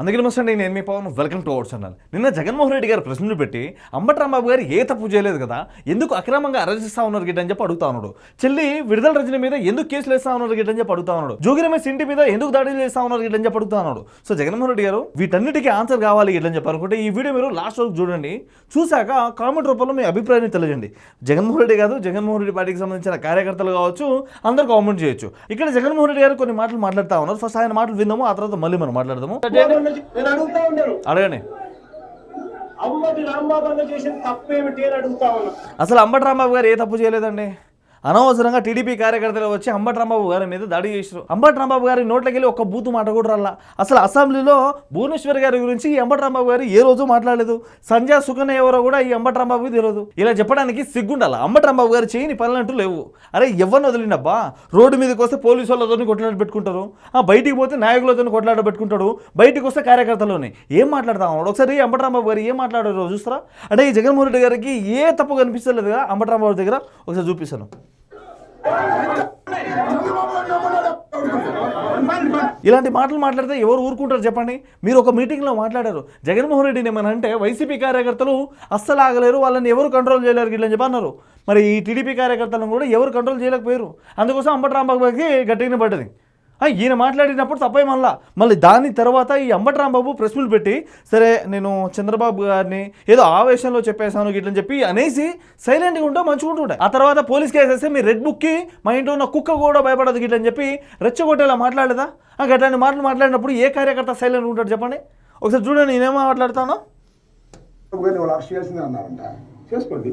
అందుకే నమస్తే అండి నేను మీ Pavan. Welcome to our channel నిన్న జగన్మోహన్ రెడ్డి గారు ప్రశ్నలు పెట్టి అంబటి రాంబాబు గారు ఏ తప్పు చేయలేదు కదా? ఎందుకు అక్రమంగా అరెస్ట్ చేస్తా ఉన్నారు గిట్ట అని చెప్పి అడుగుతా ఉన్నాడు. చెల్లి విడుదల రజని మీద ఎందుకు కేసులు వేస్తా ఉన్నారు గిట్ట అని చెప్పి అడుగుతా ఉన్నాడు. జోగి రమేష్ ఇంటి మీద ఎందుకు దాడులు చేస్తా ఉన్నారు గిట్ట అని చెప్పి అడుగుతా ఉన్నాడు. సో జగన్మోహన్ రెడ్డి గారు వీటన్నిటికీ ఆన్సర్ కావాలి గిట్ల అని చెప్పి అనుకుంటే ఈ వీడియో మీరు లాస్ట్ వరకు చూడండి. చూశాక కామెంట్ రూపంలో మీ అభిప్రాయాన్ని తెలియజేయండి. జగన్మోహన్ రెడ్డి కాదు జగన్మోహన్ రెడ్డి పార్టీకి సంబంధించిన కార్యకర్తలు కావచ్చు అందరూ కామెంట్ చేయొచ్చు. ఇక్కడ జగన్మోహన్ రెడ్డి గారు కొన్ని మాటలు మాట్లాడుతూ ఉన్నారు. ఫస్ట్ ఆయన మాటలు విందాము ఆ తర్వాత మళ్ళీ మనం మాట్లాడదాము. నేను అడుగుతా ఉన్నాను. అడగండి. అమ్మటి రాంబాబు అన్న చేసిన తప్పేమిటి అని అడుగుతా ఉన్నా. అసలు అంబటి రాంబాబు గారు ఏ తప్పు చేయలేదండి? అనవసరంగా టీడీపీ కార్యకర్తలు వచ్చి అంబట్రాంబాబు గారి మీద దాడి చేశారు అంబట్రాంబాబు గారి నోట్లకెళ్ళి ఒక్క బూతు మాట కూడా రాలా. అసలు అసెంబ్లీలో భువనేశ్వర్ గారి గురించి ఈ అంబట్రాంబాబు గారు ఏ రోజు మాట్లాడలేదు. సంజయ్ సుకన్య ఎవరో కూడా ఈ అంబట్రాంబాబుకి తెలియదు ఇలా చెప్పడానికి సిగ్గుండాల? అంబట్రాంబాబు గారు చేయని పనులంటూ లేవు. అరే ఎవరిని వదిలినబ్బా రోడ్డు మీదకి వస్తే పోలీసు వాళ్ళతో కొట్లాడ పెట్టుకుంటారు. ఆ బయటికి పోతే నాయకులతో కొట్లాడ పెట్టుకుంటాడు బయటికి వస్తే కార్యకర్తలోనే ఏం మాట్లాడతా ఉన్నాడు ఒకసారి అంబట్రాంబాబు గారు ఏం మాట్లాడారు చూస్తారా? అంటే ఈ జగన్మోహన్ రెడ్డి గారికి ఏ తప్పు కనిపిస్తలేదు కదా అంబటి దగ్గర? ఒకసారి చూపిస్తాను. ఇలాంటి మాటలు మాట్లాడితే ఎవరు ఊరుకుంటారు చెప్పండి? మీరు ఒక మీటింగ్లో మాట్లాడారు. జగన్మోహన్ రెడ్డిని ఏమని అంటే వైసీపీ కార్యకర్తలు అస్సలు ఆగలేరు వాళ్ళని ఎవరు కంట్రోల్ చేయలేరు ఇట్లా చెప్పి అన్నారు. మరి ఈ టీడీపీ కార్యకర్తలను కూడా ఎవరు కంట్రోల్ చేయలేకపోయారు? అందుకోసం అంబటి రాంబాబుకి గట్టిగా పడ్డది. ఈయన మాట్లాడినప్పుడు తప్పే మళ్ళా. మళ్ళీ దాని తర్వాత ఈ అంబటి రాంబాబు పెట్టి సరే నేను చంద్రబాబు గారిని ఏదో ఆవేశంలో చెప్పేశాను గిట్లని చెప్పి అనేసి సైలెంట్గా ఉంటే మంచిగా ఆ తర్వాత పోలీస్ కేసు వేస్తే మీ రెడ్ బుక్కి మా ఇంట్లో ఉన్న కుక్క కూడా భయపడదు గిట్లని చెప్పి రెచ్చగొట్టేలా మాట్లాడలేదా ఆ మాటలు మాట్లాడినప్పుడు ఏ కార్యకర్త సైలెంట్ ఉంటాడు చెప్పండి. ఒకసారి చూడండి నేనేమో మాట్లాడతాను? అన్నారంట. చేసుకోండి.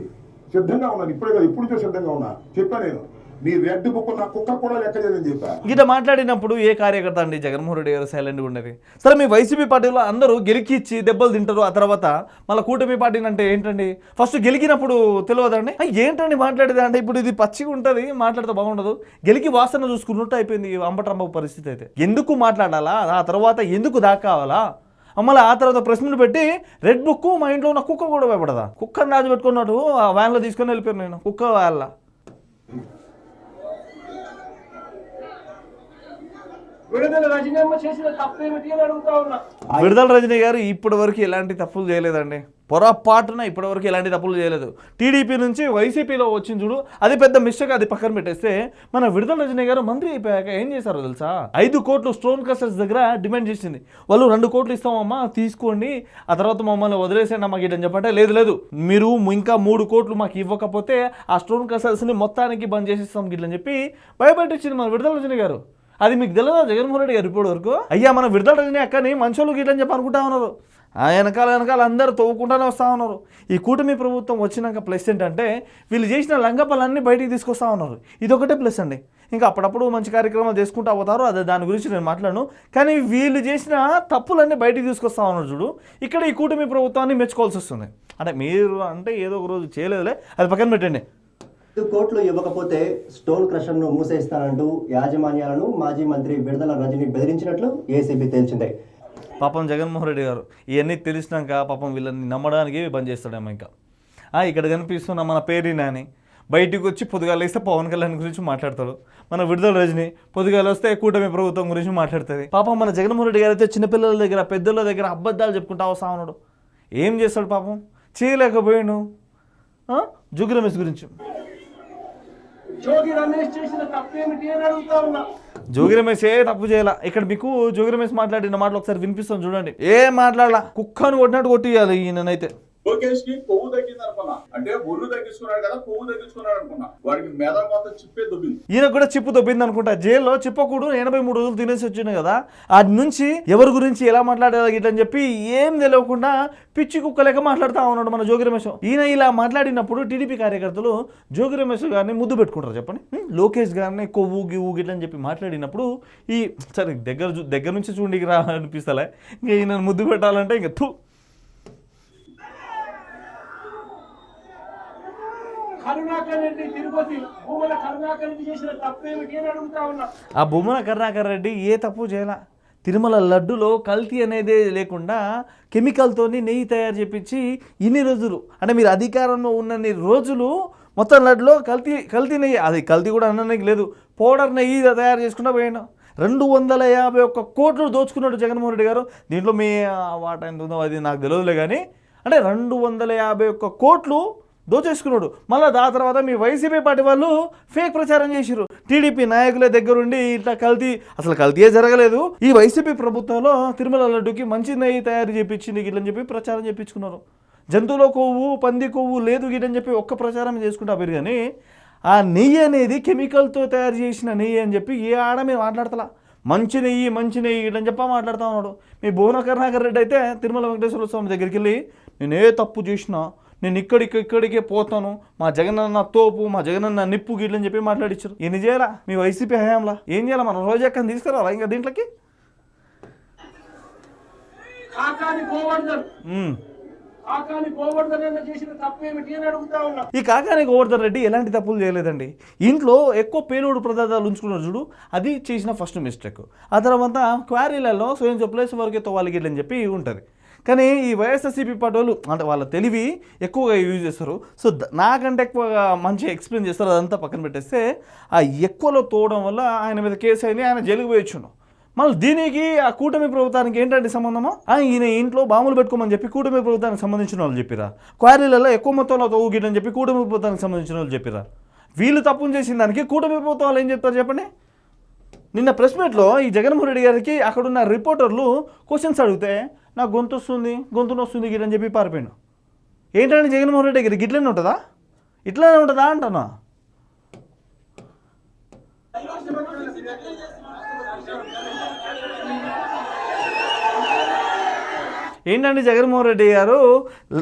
సిద్ధంగా ఉన్నాను ఇప్పుడే కదా ఇప్పుడు సిద్ధంగా ఉన్నా చెప్పా నేను. నీ రెడ్ బుక్ నా కుక్క కూడా లెక్క చేయదని చెప్పా. ఇట్లా మాట్లాడినప్పుడు ఏ కార్యకర్త అండి? జగన్మోహన్ రెడ్డి గారు సైలెంట్గా ఉండేది. సరే మీ వైసీపీ పార్టీలో అందరూ గెలికిచ్చి దెబ్బలు తింటారు. ఆ తర్వాత మళ్ళీ కూటమి పార్టీని అంటే ఏంటండి? ఫస్ట్ గెలికినప్పుడు తెలియదండి. ఏంటండి మాట్లాడేది? అంటే ఇప్పుడు ఇది పచ్చిగా ఉంటుంది మాట్లాడితే బాగుండదు. గెలికి వాసన చూసుకున్నట్టు అయిపోయింది ఈ పరిస్థితి అయితే. ఎందుకు మాట్లాడాలా? ఆ తర్వాత ఎందుకు దాకావాలా మళ్ళీ ఆ తర్వాత ప్రశ్నలు పెట్టి రెడ్ బుక్ మా ఇంట్లో ఉన్న కుక్క కూడా భయపడదా కుక్కని రాజపెట్టుకున్నట్టు ఆ వ్యాన్లో తీసుకొని వెళ్ళిపోయాను నేను కుక్క వాళ్ళ. విడుదల రజనమ్మ చేసిన అని అడుగుతా ఉన్నా. విడుదల రజనీ గారు ఇప్పటి వరకు ఎలాంటి తప్పులు చేయలేదండి. పొరపాటున ఇప్పటి వరకు ఎలాంటి తప్పులు చేయలేదు. టీడీపీ నుంచి వైసీపీలో వచ్చింది చూడు అది పెద్ద మిస్టేక్ అది పక్కన పెట్టేస్తే మన విడుదల రజనీ గారు మంత్రి అయిపోయాక ఏం చేశారో తెలుసా? ఐదు కోట్లు స్టోన్ కస్టర్స్ దగ్గర డిమాండ్ చేసింది. వాళ్ళు రెండు కోట్లు ఇస్తామమ్మా తీసుకోండి ఆ తర్వాత మమ్మల్ని వదిలేసేయండి మాకు గిట్టని చెప్పంటే లేదు లేదు. మీరు ఇంకా మూడు కోట్లు మాకు ఇవ్వకపోతే ఆ స్టోన్ కస్టర్స్ని మొత్తానికి బంద్ చేసేస్తాం గిట్లని చెప్పి భయపెట్టించింది మన విడుదల రజనీ గారు. అది మీకు తెలియదా? జగన్మోహన్ రెడ్డి గారు ఇప్పటి వరకు? అయ్యా మన విడుదల రజనీ అక్కని మంచోళ్ళు గిట్లని చెప్పి అనుకుంటా ఉన్నారు. ఆ వెనకాల వెనకాల అందరూ తవ్వుకుంటానే వస్తూ ఉన్నారు. ఈ కూటమి ప్రభుత్వం వచ్చినాక ప్లస్ ఏంటంటే వీళ్ళు చేసిన లంగపలన్నీ బయటికి తీసుకొస్తా ఉన్నారు. ఇదొకటే ప్లస్ అండి. ఇంకా అప్పుడప్పుడు మంచి కార్యక్రమాలు చేసుకుంటూ పోతారు. అదే దాని గురించి నేను మాట్లాడను. కానీ వీళ్ళు చేసిన తప్పులన్నీ బయటికి తీసుకొస్తా ఉన్నారు చూడు. ఇక్కడ ఈ కూటమి ప్రభుత్వాన్ని మెచ్చుకోవాల్సి వస్తుంది. అంటే మీరు అంటే ఏదో ఒక రోజు చేయలేదులే. అది పక్కన పెట్టండి. కోర్టులో ఇవ్వకపోతే స్టోన్ క్రషర్ను మూసేస్తానంటూ యాజమాన్యాలను మాజీ మంత్రి విడుదల రజని బెదిరించినట్లు ఏసీబీ తేల్చింది. పాపం జగన్మోహన్ రెడ్డి గారు ఇవన్నీ తెలిసినాక పాపం వీళ్ళని నమ్మడానికి బంద్ చేస్తాడేమో ఇంకా. ఇక్కడ కనిపిస్తున్న మన పేరు నాని బయటికి వచ్చి పొద్దుగాలు వేస్తే పవన్ కళ్యాణ్ గురించి మాట్లాడతాడు. మన విడుదల రజని పొద్దుగాలు వస్తే కూటమి ప్రభుత్వం గురించి మాట్లాడుతుంది. పాపం మన జగన్మోహన్ రెడ్డి గారు అయితే చిన్నపిల్లల దగ్గర పెద్దల దగ్గర అబద్ధాలు చెప్పుకుంటా వస్తా ఉన్నాడు. ఏం చేస్తాడు పాపం? చేయలేకపోయాను జుగ్రమేష్ గురించి. జోగి రమేష్ చేసిన తప్పేమిటి అని అడుగుతా ఉన్నా. జోగి రమేష్ ఏ తప్పు చేయాల? ఇక్కడ మీకు జోగి రమేష్ మాట్లాడిన మాటలు ఒకసారి వినిపిస్తాను చూడండి. ఏం మాట్లాడాల? కుక్కను కొట్టినట్టు కొట్టియాలి ఈయననైతే. లోకేష్కి కొవ్వు తగ్గింది అనుకున్నా అంటే ఒళ్ళు తగ్గించుకున్నాడు కదా కొవ్వు తగ్గించుకున్నాడు అనుకున్నా. వాడికి మెద మొత్తం చిప్పే దుబ్బింది. ఈయన కూడా చిప్పు దొబ్బింది అనుకుంటా జైల్లో చిప్పకూడు ఎనభై మూడు రోజులు తినేసి వచ్చింది కదా అది నుంచి ఎవరి గురించి ఎలా మాట్లాడాలి ఇట్లని చెప్పి ఏం తెలియకుండా పిచ్చి కుక్క లెక్క మాట్లాడుతూ ఉన్నాడు మన జోగి రమేష్. ఈయన ఇలా మాట్లాడినప్పుడు టీడీపీ కార్యకర్తలు జోగి రమేష్ గారిని ముద్దు పెట్టుకుంటారు చెప్పండి. లోకేష్ గారిని కొవ్వు గివ్వు గిట్లని చెప్పి మాట్లాడినప్పుడు ఈ సరే దగ్గర చూ- దగ్గర నుంచి చూడికి రా అనిపిస్తలే. ఇంకా ఈయన ముద్దు పెట్టాలంటే ఇంకా కరుణాకర్ రెడ్డి తిరుపతి భూముల కరుణాకర్ రెడ్డి చేసిన తప్పేమిటి అని అడుగుతా ఉన్నా. ఆ బొమ్మన కరుణాకర్ రెడ్డి ఏ తప్పు చేయాల? తిరుమల లడ్డులో కల్తీ అనేది లేకుండా కెమికల్తోని నెయ్యి తయారు చేపించి ఇన్ని రోజులు అంటే మీరు అధికారంలో ఉన్నన్ని రోజులు మొత్తం లడ్డులో కల్తీ కల్తీ నెయ్యి అది కల్తీ కూడా అనడానికి లేదు పౌడర్ నెయ్యి తయారు చేసుకుంటూ పోయాను రెండు వందల యాభై ఒక్క కోట్లు దోచుకున్నాడు జగన్మోహన్ రెడ్డి గారు. దీంట్లో మీ వాట ఎంత ఉందో అది నాకు తెలియదులే కానీ అంటే రెండు వందల యాభై ఒక్క కోట్లు దోచేసుకున్నాడు. మళ్ళీ దా తర్వాత మీ వైసీపీ పార్టీ వాళ్ళు ఫేక్ ప్రచారం చేసిరు టీడీపీ నాయకుల దగ్గరుండి ఇట్లా కల్తీ అసలు కల్తీయే జరగలేదు. ఈ వైసీపీ ప్రభుత్వంలో తిరుమల లడ్డుకి మంచి నెయ్యి తయారు చేయించింది గిట్లని చెప్పి ప్రచారం చేయించుకున్నారు జంతువుల కొవ్వు పంది కొవ్వు లేదు గిట్లని చెప్పి ఒక్క ప్రచారం చేసుకుంటా పేరు కానీ ఆ నెయ్యి అనేది కెమికల్తో తయారు చేసిన నెయ్యి అని చెప్పి ఏ ఆడ మీరు మాట్లాడతలా. మంచి నెయ్యి మంచి నెయ్యి ఇట్లని చెప్ప మాట్లాడుతూ ఉన్నాడు. మీ భువన కరుణాకర్ రెడ్డి అయితే తిరుమల వెంకటేశ్వర స్వామి దగ్గరికి వెళ్ళి నేనే తప్పు చేసినా నేను ఇక్కడికి ఇక్కడికే పోతాను. మా జగనన్న తోపు మా జగనన్న నిప్పు గిట్లని చెప్పి మాట్లాడిచ్చారు. ఎన్ని చేయాలా? మీ వైసీపీ హయాంలా? ఏం చేయాలా మనం? రోజెక్కని తీసుకురావాలా ఇంకా దీంట్లోకి? అని ఈ కాకాని గోవర్ధన్ రెడ్డి ఎలాంటి తప్పులు చేయలేదండి. ఇంట్లో ఎక్కువ పేలుడు పదార్థాలు ఉంచుకున్నారు చూడు. అది చేసిన ఫస్ట్ మిస్టేక్ ఆ తర్వాత క్వారీలలో స్వయం ప్లేస్ వరకే తోవాలి గిట్లని చెప్పి ఉంటుంది. కానీ ఈ వైఎస్ఆర్సీపీ పార్టీ వాళ్ళు అంటే వాళ్ళ తెలివి ఎక్కువగా యూజ్ చేస్తారు. సో నాకంటే ఎక్కువగా మంచిగా ఎక్స్ప్లెయిన్ చేస్తారు. అదంతా పక్కన పెట్టేస్తే ఆ ఎక్కువలో తోవడం వల్ల ఆయన మీద కేసు అయింది ఆయన జైలుకు పోయొచ్చును మళ్ళీ దీనికి ఆ కూటమి ప్రభుత్వానికి ఏంటంటే సంబంధము? ఈయన ఇంట్లో బాంబులు పెట్టుకోమని చెప్పి కూటమి ప్రభుత్వానికి సంబంధించిన వాళ్ళు చెప్పిరా. క్వారీలలో ఎక్కువ మొత్తంలో తవ్వుగిడని చెప్పి కూటమి ప్రభుత్వానికి సంబంధించిన వాళ్ళు చెప్పిరా. వీళ్ళు తప్పులు చేసిన దానికి కూటమి ప్రభుత్వం వాళ్ళు ఏం చెప్తారు చెప్పండి? నిన్న ప్రెస్ మీట్లో ఈ జగన్మోహన్ రెడ్డి గారికి అక్కడున్న రిపోర్టర్లు క్వశ్చన్స్ అడిగితే నాకు గొంతు వస్తుంది గొంతును వస్తుంది గిట్లని చెప్పి పారిపోయాను ఏంటంటే జగన్మోహన్ రెడ్డి గారికి ఇట్లనే ఉంటుందా? ఇట్లానే ఉంటుందా? అంటున్నా. ఏంటండి జగన్మోహన్ రెడ్డి గారు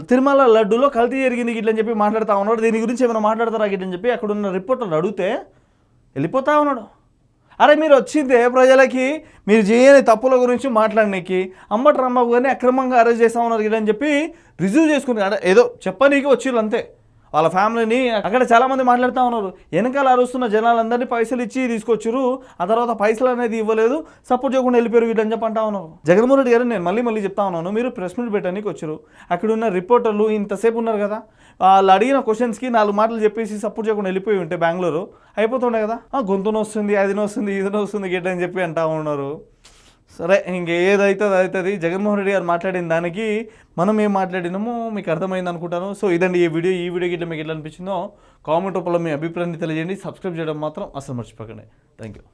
తిరుమల లడ్డులో కల్తీ జరిగింది గిట్లని చెప్పి మాట్లాడుతూ ఉన్నాడు. దీని గురించి ఏమైనా మాట్లాడతారా గిట్లని చెప్పి అక్కడ ఉన్న రిపోర్టర్లు అడిగితే వెళ్ళిపోతా ఉన్నాడు. అరే మీరు వచ్చిందే ప్రజలకి మీరు చేయని తప్పుల గురించి మాట్లాడనీకి అమ్మటి రాంబాబు గారిని అక్రమంగా అరెస్ట్ చేస్తా ఉన్నారు అని చెప్పి రిజ్యూ చేసుకుని అంటే ఏదో చెప్పనీకి వచ్చిర్రు అంతే. వాళ్ళ ఫ్యామిలీని అక్కడ చాలామంది మాట్లాడుతూ ఉన్నారు. వెనకాల అరుస్తున్న జనాలందరినీ పైసలు ఇచ్చి తీసుకొచ్చారు. ఆ తర్వాత పైసలు అనేది ఇవ్వలేదు. సపోర్ట్ చేయకుండా వెళ్ళిపోయారు వీళ్ళని చెప్పి అంటా ఉన్నారు. జగన్మోహన్ రెడ్డి గారు నేను మళ్ళీ మళ్ళీ చెప్తా ఉన్నాను. మీరు ప్రెస్ మీట్ పెట్టడానికి వచ్చారు. అక్కడ ఉన్న రిపోర్టర్లు ఇంతసేపు ఉన్నారు కదా. వాళ్ళు అడిగిన క్వశ్చన్స్కి నాలుగు మాటలు చెప్పేసి సపోర్ట్ చేయకుండా వెళ్ళిపోయి ఉంటే బెంగళూరు. అయిపోతుండే కదా. గొంతునొస్తుంది అదినొస్తుంది వస్తుంది అది ఇది అని చెప్పి అంటా ఉన్నారు. సరే ఇంక ఏదైతే అది అవుతుంది. జగన్మోహన్ రెడ్డి గారు మాట్లాడిన దానికి మనం ఏం మాట్లాడినామో? మీకు అర్థమైంది అనుకుంటాను. సో ఇదండి ఈ వీడియో. ఈ వీడియో గిట్ల మీకు ఎట్లా అనిపించిందో కామెంట్ రూపంలో మీ అభిప్రాయాన్ని తెలియజేయండి. సబ్స్క్రైబ్ చేయడం మాత్రం అసలు మర్చిపోకండి. Thank you